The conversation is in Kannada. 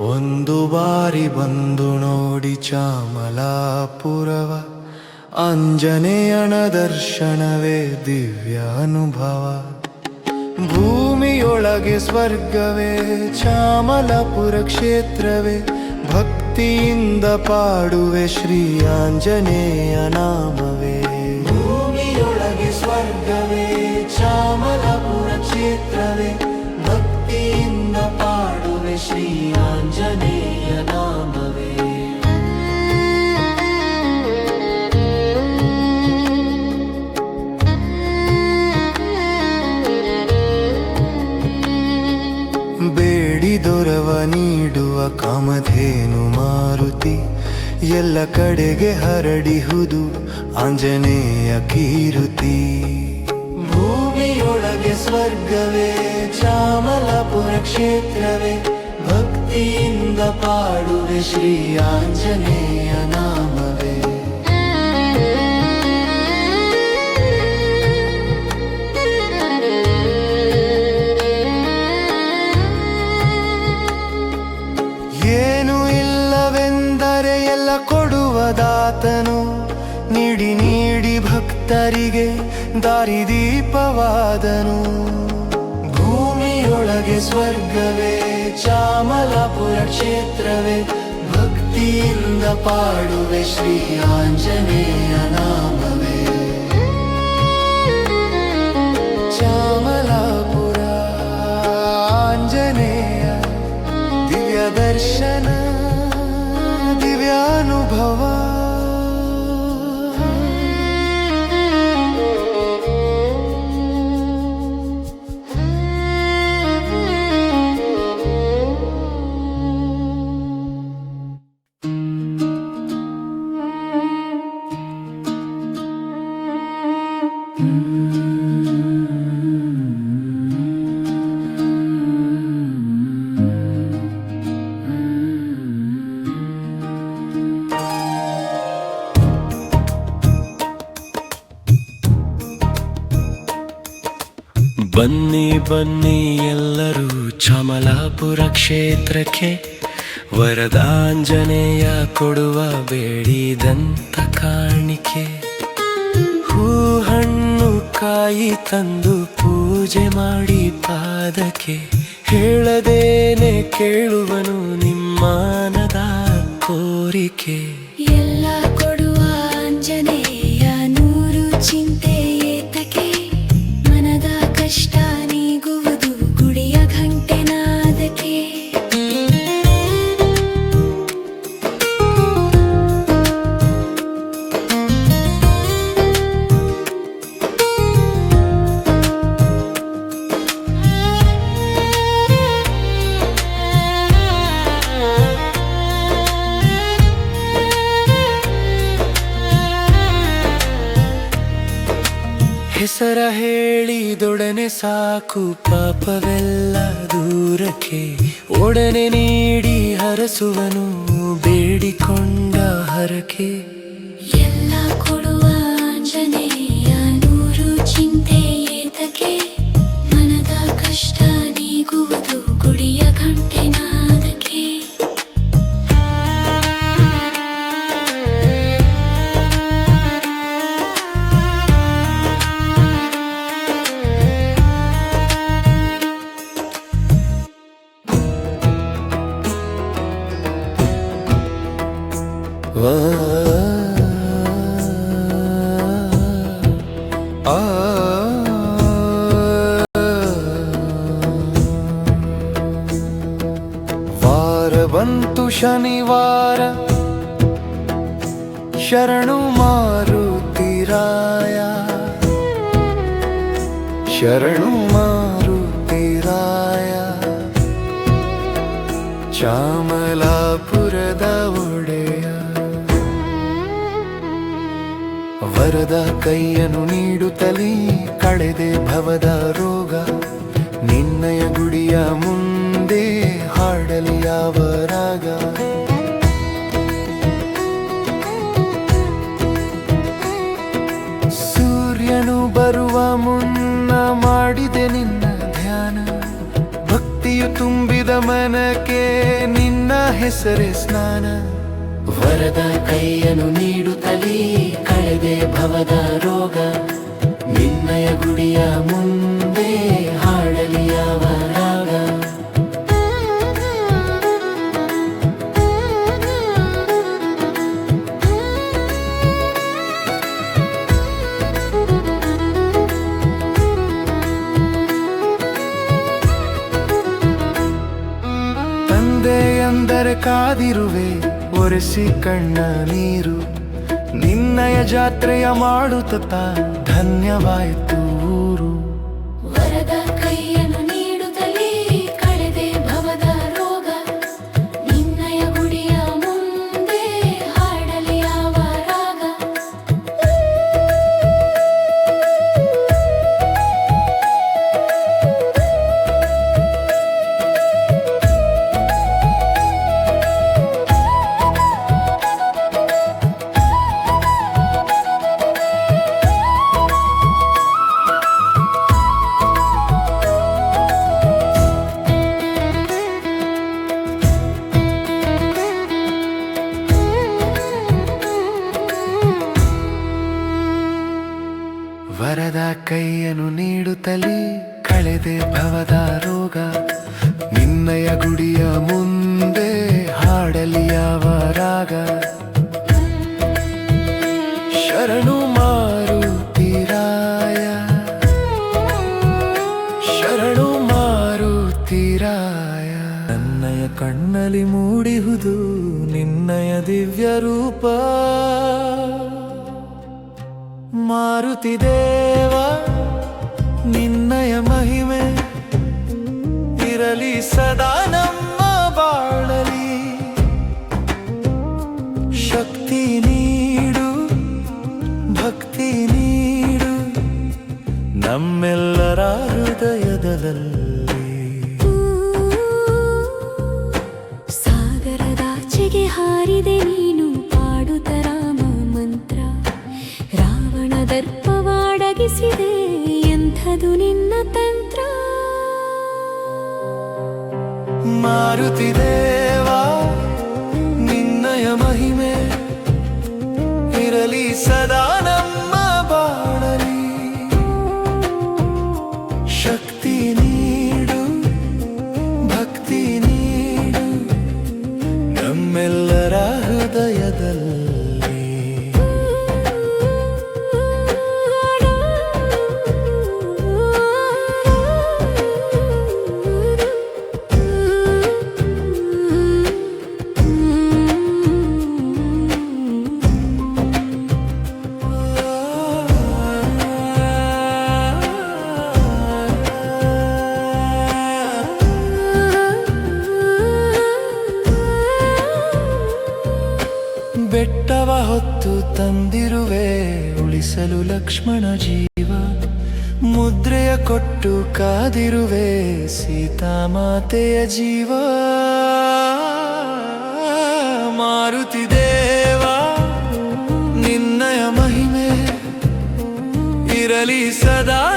ಒಂದು ಬಾರಿ ಬಂದು ನೋಡಿ ಚಾಮಲಾಪುರವ, ಆಂಜನೇಯನ ದರ್ಶನವೇ ದಿವ್ಯ ಅನುಭವ. ಭೂಮಿಯೊಳಗೆ ಸ್ವರ್ಗವೇ, ಚಾಮಲಾಪುರ ಕ್ಷೇತ್ರವೇ, ಭಕ್ತಿಯಿಂದ ಪಾಡುವೆ ಶ್ರೀ ಆಂಜನೇಯ ನಾಮವೇ. ಭೂಮಿಯೊಳಗೆ ಸ್ವರ್ಗವೇ, ಚಾಮಲಾಪುರ ಕ್ಷೇತ್ರವೇ ಶ್ರೀ ಆಂಜನೇಯ ನಾಮವೇ. ಬೇಡಿದೊರವ ನೀಡುವ ಕಾಮಧೇನು ಮಾರುತಿ ಎಲ್ಲ ಕಡೆಗೆ ಹರಡಿಹುದು ಆಂಜನೇಯ ಕೀರುತಿ. ಭೂಮಿಯೊಳಗೆ ಸ್ವರ್ಗವೇ ಚಾಮಲಾಪುರ ಕ್ಷೇತ್ರವೇ ಭಕ್ತಿಯಿಂದ ಪಾಡುವೆ ಶ್ರೀ ಆಂಜನೇಯ ನಾಮವೇ. ಏನು ಇಲ್ಲವೆಂದರೆ ಎಲ್ಲ ಕೊಡುವದಾತನು ನೀಡಿ ನೀಡಿ ಭಕ್ತರಿಗೆ ದಾರಿದೀಪವಾದನು. ಭೂಮಿಯೊಳಗೆ ಸ್ವರ್ಗವೇ ಚಾಮಲಾಪುರ ಕ್ಷೇತ್ರವೇ ಭಕ್ತಿಯಿಂದ ಪಾಡುವೆ ಶ್ರೀ ಆಂಜನೇಯ ಬನ್ನಿ ಬನ್ನಿ ಎಲ್ಲರೂ ಚಮಲಾಪುರ ಕ್ಷೇತ್ರಕ್ಕೆ. ವರದಾಂಜನೇಯ ಕೊಡುವ ಬೇಡಿದಂತ ಕಾಣಿಕೆ. ಹೂ ಹಣ್ಣು ಕಾಯಿ ತಂದು ಪೂಜೆ ಮಾಡಿ ಪಾದಕ್ಕೆ. ಹೇಳದೇನೆ ಕೇಳುವನು ನಿಮ್ಮನದ ಕೋರಿಕೆ. ಎಲ್ಲ ಹೆಸರ ಹೇಳಿದೊಡನೆ ಸಾಕು ಪಾಪವೆಲ್ಲ ದೂರಕ್ಕೆ. ಒಡನೆ ನೀಡಿ ಹರಸುವನು ಬೇಡಿಕೊಂಡ ಹರಕೆ. ಎಲ್ಲ ಕೊಡುವ वारवन्तु शनिवार शरणु मारुतिराय शरणु मारुतिराय श्यामलापुरदव ವರದ ಕೈಯನ್ನು ನೀಡುತ್ತಲೇ ಕಳೆದೆ ಭವದ ರೋಗ. ನಿನ್ನಯ ಗುಡಿಯ ಮುಂದೆ ಹಾಡಲಿ ಯಾವ ರಾಗ. ಸೂರ್ಯನು ಬರುವ ಮುನ್ನ ಮಾಡಿದೆ ನಿನ್ನ ಧ್ಯಾನ. ಭಕ್ತಿಯು ತುಂಬ ತುಂಬಿದ ಮನಕ್ಕೆ ನಿನ್ನ ಹೆಸರೇ ಸ್ನಾನ. ವರದ ಕೈಯನ್ನು ನೀಡುತ್ತಲೀ ಕಳೆದೆ ಭವದ ರೋಗ. ನಿನ್ನಯ ಗುಡಿಯ ಮುಂದೆ ಹಾಡಲಿ ಯಾವ ರಾಗ. ಕಾದಿರುವೆ ಒರೆಸಿ ಕಣ್ಣ ನೀರು. ನಿನ್ನಯ ಜಾತ್ರೆಯ ಮಾಡುತ್ತ ಧನ್ಯವಾಯಿತು ಊರು. ಮೂಡಿಹುದು ನಿನ್ನಯ ದಿವ್ಯ ರೂಪ. ಮಾರುತಿದೇವ ನಿನ್ನಯ ಮಹಿಮೆ ಇರಲಿ ಸದಾ ನಮ್ಮ ಬಾಳಲಿ. ಶಕ್ತಿ ನೀಡು, ಭಕ್ತಿ ನೀಡು ನಮ್ಮೆಲ್ಲರ ಹೃದಯದಲ್ಲಿ. ಹಾರಿದೆ ನೀನು ಪಾಡುತ್ತ ರಾಮ ಮಂತ್ರ. ರಾವಣ ದರ್ಪವಾಡಗಿಸಿದೆ ಎಂಥದು ನಿನ್ನ ತಂತ್ರ. ಮಾರುತಿದೇವ, ನಿನ್ನಯ ಮಹಿಮೆ ಇರಲಿ ಸದಾ. ತಂದಿರುವೆ ಉಳಿಸಲು ಲಕ್ಷ್ಮಣ ಜೀವ. ಮುದ್ರೆಯ ಕೊಟ್ಟು ಕಾದಿರುವೆ ಸೀತಾಮಾತೆಯ ಜೀವ. ಮಾರುತಿದೇವ ನಿನ್ನಯ ಮಹಿಮೆ ಇರಲಿ ಸದಾ.